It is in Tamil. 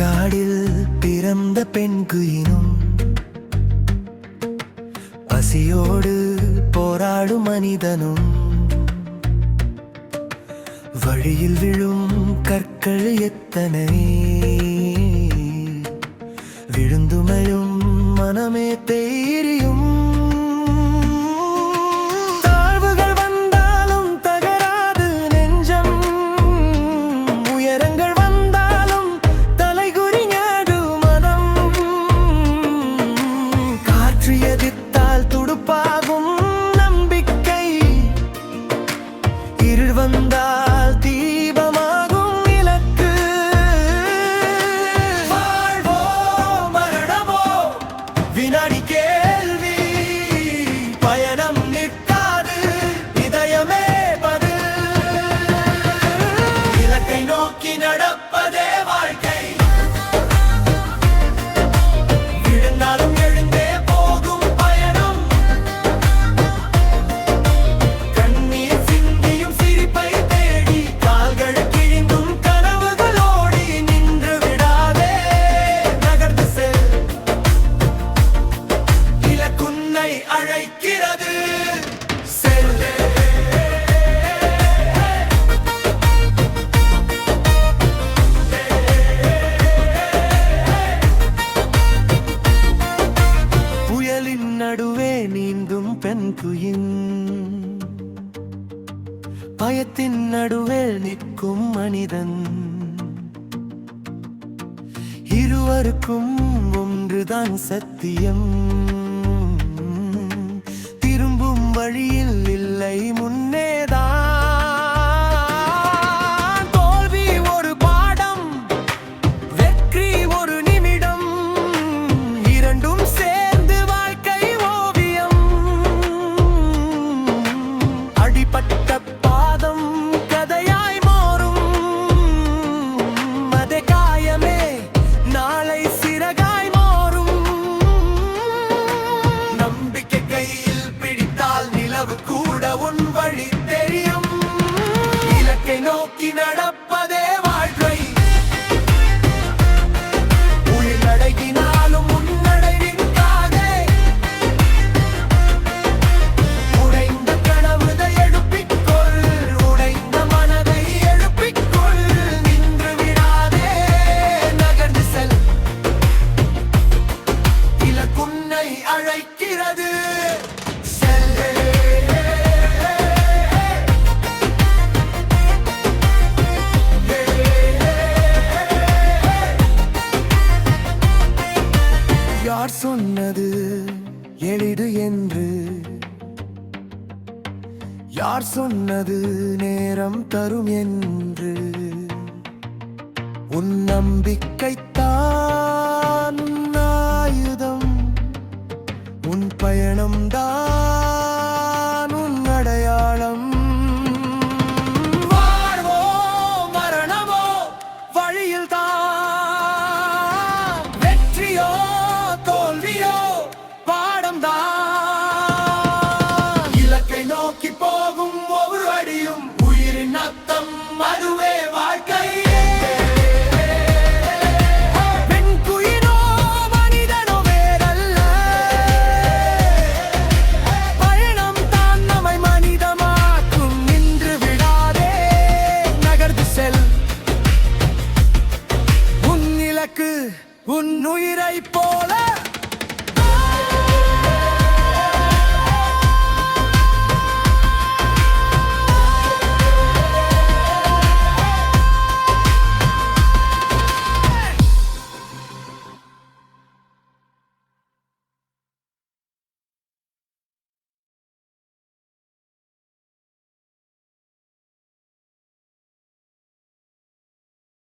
காடில் பிறந்த பெண் குயினும் பசியோடு போராடும் மனிதனும் வழியில் விழும் கற்கள் எத்தனை? விழுந்துமையும் மனமே தெரியும் 한다. நீந்தும் குயின். பயத்தின் நடுவே நிற்கும் மனிதன். இருவருக்கும் ஒன்றுதான் சத்தியம். திரும்பும் வழியே அடிபட்ட பாதம் கதையாய் மாறும். மத காயமே நாளை சிறகாய் மாறும். நம்பிக்கை கையில் பிடித்தால் நிலவு கூட உன் வழி தெரியும். இலக்கை நோக்கி நடப்பதே யார் சொன்னது? எளிது என்று. யார் சொன்னது? நேரம் தரும் என்று. உன் நம்பிக்கைத்தான் உன் ஆயுதம். உன் பயணம்தான்